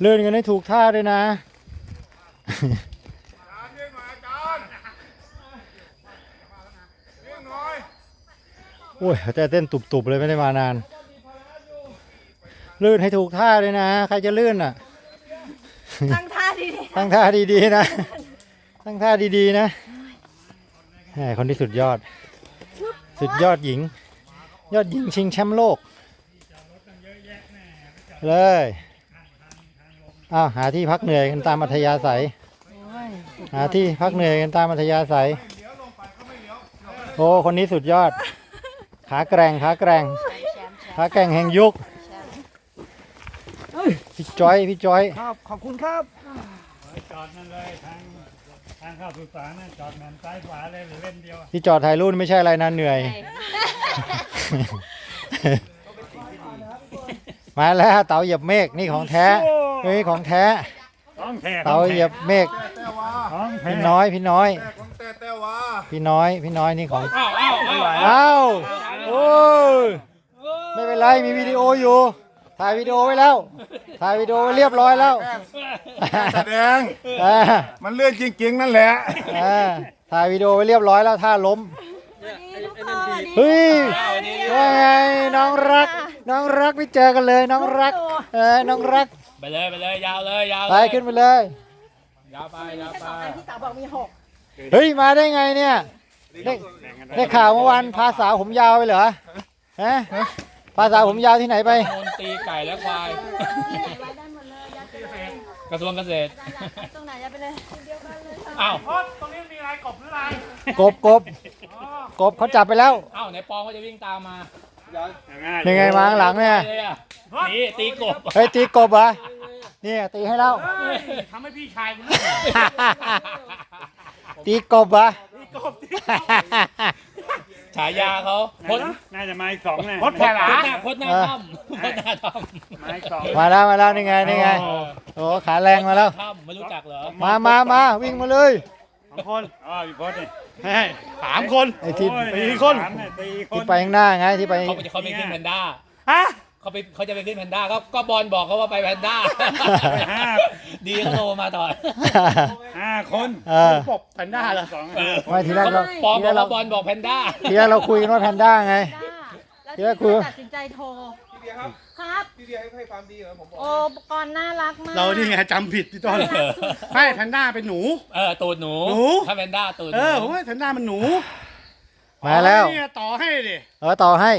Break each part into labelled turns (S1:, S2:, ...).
S1: เลื่อนกันให้ถูกท่าด้วยนะ โอ้ยหัวใจเต้นตุบๆเลยไม่ได้มานาน ลื่นให้ถูกท่าด้วยนะ ใครจะลื่นอะ
S2: ตั้งท่าดี
S1: ตั้งท่าดีๆนะ ตั้งท่าดีๆนะแหมคนที่สุดยอด สุดยอดหญิง ยอดหญิงชิงแชมป์โลก เลย อ้าวหาที่พักเหนื่อยกันตามอัธยาศัย หาที่พักเหนื่อยกันตามอัธยาศัย โอ้ คนนี้สุดยอด ขาแกร่งขาแกร่งขาแกร่งแห่งยุค พี่จอย พี่จอย
S3: ครับขอบคุณครับ
S4: จอดนั่นเลยทางทางเข้าสุสานนั่นจอดแหมนซ้ายขวาเลยหรือเล่นเดียว
S1: ที่จอดถ่ายรูปไม่ใช่อะไรนะเหนื่อย มาแล้วเต่าเหยียบเมฆนี่ของแท้ นี่ของแท้
S4: ท้องแท้
S1: เต่าเหยียบเมฆ
S4: ท้องแท้
S1: พี่น้อยพี่น้อย
S3: ของแต่แต่ว่า
S1: พี่น้อยพี่น้อยนี่ของ
S4: อ้าวอ้าวอ้าว
S1: อ้าว โอ้ยไม่เป็นไรมีวิดีโออยู่ ถ่ายวิดีโอไว้แล้ว ถ่ายวิดีโอไว้เรียบร้อยแล้ว
S3: แสดง
S1: อ่า
S3: มันเลื่อนจริง ๆ นั่นแหละ
S1: อ่าถ่ายวิดีโอไว้เรียบร้อยแล้วท่าล้ม เฮ้ยว่าไงน้องรัก น้องรักไม่เจอกันเลยน้องรัก เออน้องรัก
S5: ไปเลยไปเลยยาวเลยยาว
S1: ไป
S5: เลย
S1: ขึ้นไปเลย
S5: ยาวไปยาวไป
S2: พี่สาวบอกมีหก
S1: เฮ้ย มาได้ไงเนี่ย ได้ได้ข่าวเมื่อวานพาสาวผมยาวไปเหรอฮะพาสาวผมยาวที่ไหนไป
S5: มนตีไก่และควาย
S2: ไว้ได้หมดเลยยัดไปเลย
S5: กระทรวงเกษตร
S2: ตรงไหนยัดไปเลยเดียวกันเลย
S5: อ้าว
S4: ตรงนี้มีอะไรกบหรืออะไร
S1: กบกบกบเขาจับไปแล้ว
S5: อ้าวไหนปองก็จะวิ่งตามมา
S1: ยังไงมาข้างหลังเนี่ย
S5: เลยอะนี่ตีกบ
S1: เฮ้ยตีกบเหรอ นี่ตีให้แล้ว
S4: ทำให้พี่ชายคุณ
S1: ตีกบเหรอ
S5: ฉายาเขาพด
S4: น่าจะมาอีกสองนะ
S5: พดพดหน้าพดหน้าถ้ำพดหน้าถ้
S4: มาอีกสอง
S1: มาแล้วมาแล้วนี่ไงนี่ไงำโอ้ขาแรงมาแล้ว
S5: ถ้ำไม่รู้จักเหรอ
S1: มามามาวิ่งมาเลย
S4: สองคนอ๋อพี่พศนี่สามคน
S1: ไอ้ที่
S4: ตีคนตีค
S1: ที่
S4: น
S1: ไปข้างหน้าไงที่ไป
S5: เขาจะเขาไปขึ้นแพนด้า
S4: ฮะ
S5: เขาไปเขาจะไปขึ้นแพนด้าก็ก็บอลบอกเขาว่าไปแพนด้า
S4: ห้า
S5: ดีเขาโทรมาต่อ
S4: ห้าคน
S1: เออ
S4: ปบแพนด้าเหรอสอง
S5: เออ
S1: ไม่ทีแรก เรา
S5: ปอง
S1: ที
S5: บ
S1: แร
S5: อก
S1: กเรา
S5: ว่าบอลบอกแพนด้า
S1: ทีแรกเราคุยกันว่าแพนด้าไง
S2: แล้ว
S1: เดี๋ยวกู
S2: ตัดสินใจโทรครับ พี่เบียร์ให้ความดีเหรอผมบอกโอ้ก่อนน่ารักมาก
S4: เรานี่ไงจำผิดพี่ต้น
S5: เออ
S4: ไม่แพนด้าเป็นหนู
S5: เออตูดหนู
S4: หนู
S5: ถ้าแพนด้าตูดห
S4: เอ
S5: นู
S4: อผมว่าแพนด้ามันหนู
S1: มาแล้ว
S4: อ๋อเนี่ยต่อให้ดิ
S1: เออต่อให้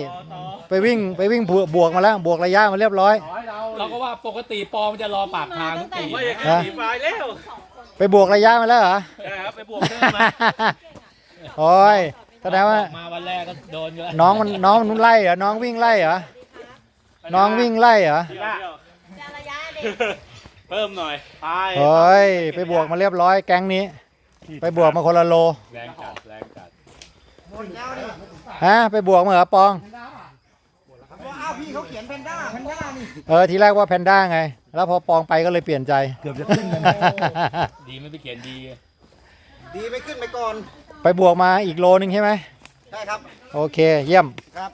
S1: ไปวิ่งไปวิ่งบวกบวกมาแล้ว บวกระยะมาเรียบร้อย
S5: เราก็ว่าปกติปอมจะรอปากทางทุกปี
S1: นะไปบวกระยะมาแล้วเหรอ
S4: ครับไปบวก
S1: โอ้ยแสดงว่า
S5: มาวันแรกก็โดนอยู่แล้ว
S1: น้องมันน้องมันไล่เหรอ น้องวิ่งไล่เหรอ น้องวิ่งไล่เหรอ
S2: จะระยะเด็ก
S4: เพิ่มหน่อยไป
S1: โอ้ยไปบวกมาเรียบร้อยแก๊งนี้ ไปบวกมาคนละโล
S5: แรงจัดแรงจัด
S1: ฮะไปบวกมาเหรอปองเออทีแรกว่าแพนด้าไง แล้วพอปองไปก็เลยเปลี่ยนใจ
S3: เกือบจะขึ้นเลย
S5: ดีไม่ไปเขียนดี
S3: ดีไม่ขึ้นไปก่อน
S1: ไปบวกมาอีกโลนึงใช่ไหม
S3: ได้ครับ
S1: โอเค เยี่ยม
S3: ครับ